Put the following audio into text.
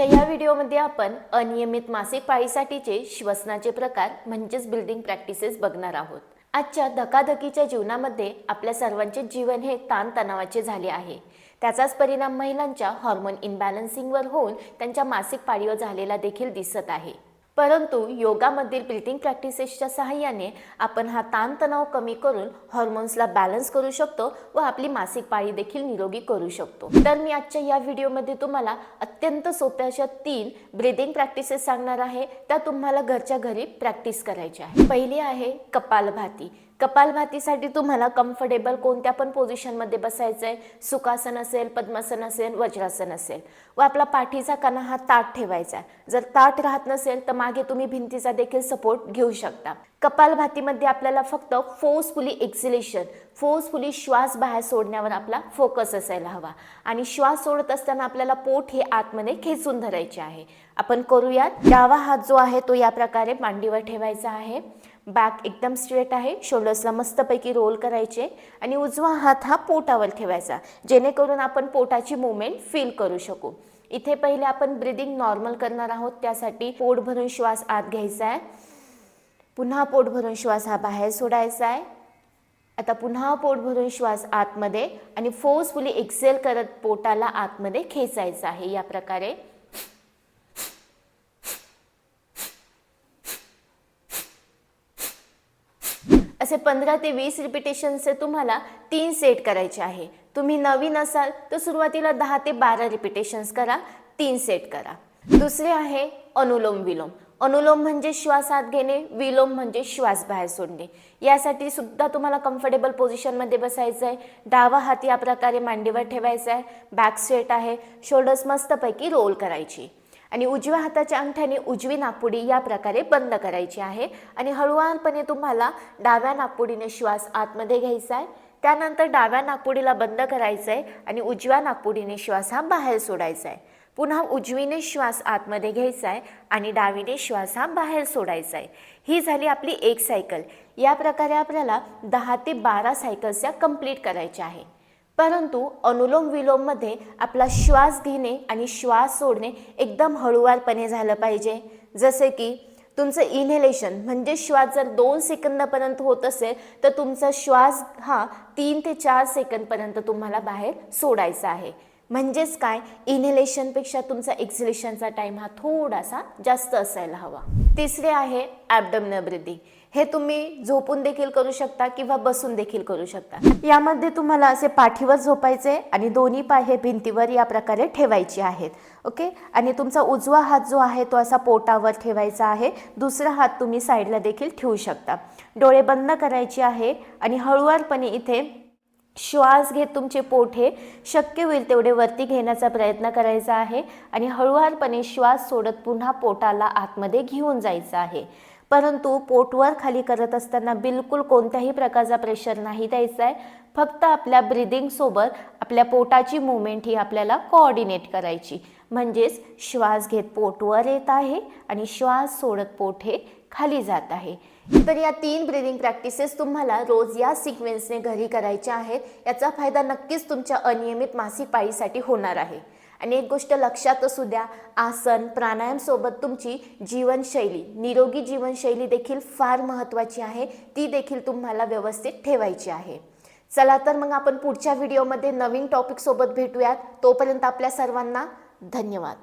आजच्या या व्हिडिओमध्ये आपण अनियमित मासिक पाळीसाठीचे श्वसनाचे प्रकार म्हणजेच बिल्डिंग प्रॅक्टिसेस बघणार आहोत. आजच्या धकाधकीच्या जीवनामध्ये आपल्या सर्वांचे जीवन हे ताणतणावाचे झाले आहे. त्याचाच परिणाम महिलांच्या हॉर्मोन इनबॅलन्सिंगवर होऊन त्यांच्या मासिक पाळीवर झालेला देखील दिसत आहे. परंतु योगामधील ब्रिथिंग प्रॅक्टिसेसच्या सहाय्याने आपण हा ताणतणाव कमी करून हॉर्मोन्सला बॅलन्स करू शकतो व आपली मासिक पाळी देखील निरोगी करू शकतो. तर मी आजच्या या व्हिडिओमध्ये तुम्हाला अत्यंत सोप्या अशा तीन ब्रिदिंग प्रॅक्टिसेस सांगणार आहे. त्या तुम्हाला घरच्या घरी प्रॅक्टिस करायच्या आहे पहिली आहे कपालभाती. कपालभातीसाठी तुम्हाला कम्फर्टेबल कोणत्या पण पोझिशनमध्ये बसायचं आहे सुखासन असेल पद्मासन असेल वज्रासन असेल. व आपला पाठीचा कणा हा ताट ठेवायचा आहे. जर ताट राहत नसेल तर मागे तुम्ही भिंतीचा देखील सपोर्ट घेऊ शकता. कपालभातीमध्ये आपल्याला फक्त फोर्सफुली एक्झिलेशन फोर्सफुली श्वास बाहेर सोडण्यावर आपला फोकस असायला हवा. आणि श्वास सोडत असताना आपल्याला पोट हे आतमध्ये खेचून धरायचे आहे. आपण करूयात. डावा हात जो आहे तो या प्रकारे मांडीवर ठेवायचा आहे. बॅक एकदम स्ट्रेट आहे शोल्डर्सला मस्तपैकी रोल करायचे आणि उजवा हात हा पोटावर ठेवायचा जेणेकरून आपण पोटाची मुवमेंट फील करू शकू. इथे पहिले आपण ब्रिदिंग नॉर्मल करणार आहोत त्यासाठी पोट भरून श्वास आत घ्यायचा आहे. पुन्हा पोट भरून श्वास हा बाहेर सोडायचा आहे. आता पुन्हा पोट भरून श्वास आतमध्ये आणि फोर्सफुली एक्सेल करत पोटाला आतमध्ये खेचायचं आहे या प्रकारे. असे पंधरा ते वीस रिपिटेशनचे तुम्हाला तीन सेट करायचे आहे. तुम्ही नवीन असाल तर सुरुवातीला दहा ते बारा रिपिटेशन्स करा तीन सेट करा. दुसरे आहे अनुलोम विलोम. अनुलोम म्हणजे श्वास आत घेणे विलोम म्हणजे श्वास बाहेर सोडणे. यासाठी सुद्धा तुम्हाला कम्फर्टेबल पोझिशनमध्ये बसायचं आहे. डावा हात या प्रकारे मांडीवर ठेवायचा आहे. बॅक स्ट्रेट आहे. शोल्डर्स मस्तपैकी रोल करायची. आणि उजव्या हाताच्या अंगठ्याने उजवी नाकपुडी या प्रकारे बंद करायची आहे. आणि हळूवारपणे तुम्हाला डाव्या नाकपुडीने श्वास आतमध्ये घ्यायचा आहे. त्यानंतर डाव्या नाकपुडीला बंद करायचं आहे आणि उजव्या नाकपुडीने श्वास हा बाहेर सोडायचा आहे. पुन्हा उजवीने श्वास आतमध्ये घ्यायचा आहे आणि डावीने श्वास हा बाहेर सोडायचा आहे. ही झाली आपली एक सायकल. या प्रकारे आपल्याला दहा ते बारा सायकल्स या कंप्लीट करायच्या आहे. परंतु अनुलोम विलोममध्ये आपला श्वास घेणे आणि श्वास सोडणे एकदम हळूवारपणे झालं पाहिजे. जसे की तुमचं इन्हेलेशन म्हणजे श्वास जर दोन सेकंदापर्यंत होत असेल तर तुमचा श्वास हा तीन ते चार सेकंदपर्यंत तुम्हाला बाहेर सोडायचा आहे. म्हणजेच काय? इनहेलेशनपेक्षा तुमचा एक्झिलेशनचा टाईम हा थोडासा जास्त असायला हवा. तिसरे आहे ॲबडमन ब्रिदिंग हे तुम्ही झोपून देखील करू शकता किंवा बसून देखील करू शकता. यामध्ये तुम्हाला असे पाठीवर झोपायचे आणि दोन्ही पाय हे भिंतीवर या प्रकारे ठेवायचे आहेत. ओके? आणि तुमचा उजवा हात जो आहे तो असा पोटावर ठेवायचा आहे. दुसरा हात तुम्ही साईडला देखील ठेवू शकता. डोळे बंद करायचे आहे आणि हळूवारपणे इथे श्वास घेत तुमचे पोट हे शक्य होईल तेवढे वरती घेण्याचा प्रयत्न करायचा आहे आणि हळुवारपणे श्वास सोडत पुन्हा पोटाला आतमध्ये घेऊन जायचं आहे. परंतु पोटवर खाली करत असताना बिलकुल कोणत्याही प्रकारचा प्रेशर नाही द्यायचा आहे. फक्त आपल्या ब्रिदिंगसोबत आपल्या पोटाची मुवमेंट ही आपल्याला कोऑर्डिनेट करायची. म्हणजेच श्वास घेत पोटवर येत आहे आणि श्वास सोडत पोट हे खाली जात आहे. तर या तीन ब्रिदिंग प्रॅक्टिसेस तुम्हाला रोज या सिक्वेन्सने घरी करायच्या आहेत. याचा फायदा नक्कीच तुमच्या अनियमित मासिक पाळीसाठी होणार आहे. आणि एक गोष्ट लक्षात असू द्या आसन प्राणायामसोबत तुमची जीवनशैली निरोगी जीवनशैली देखील फार महत्त्वाची आहे. ती देखील तुम्हाला व्यवस्थित ठेवायची आहे. चला तर मग आपण पुढच्या व्हिडिओमध्ये नवीन टॉपिकसोबत भेटूयात. तोपर्यंत आपल्या सर्वांना धन्यवाद.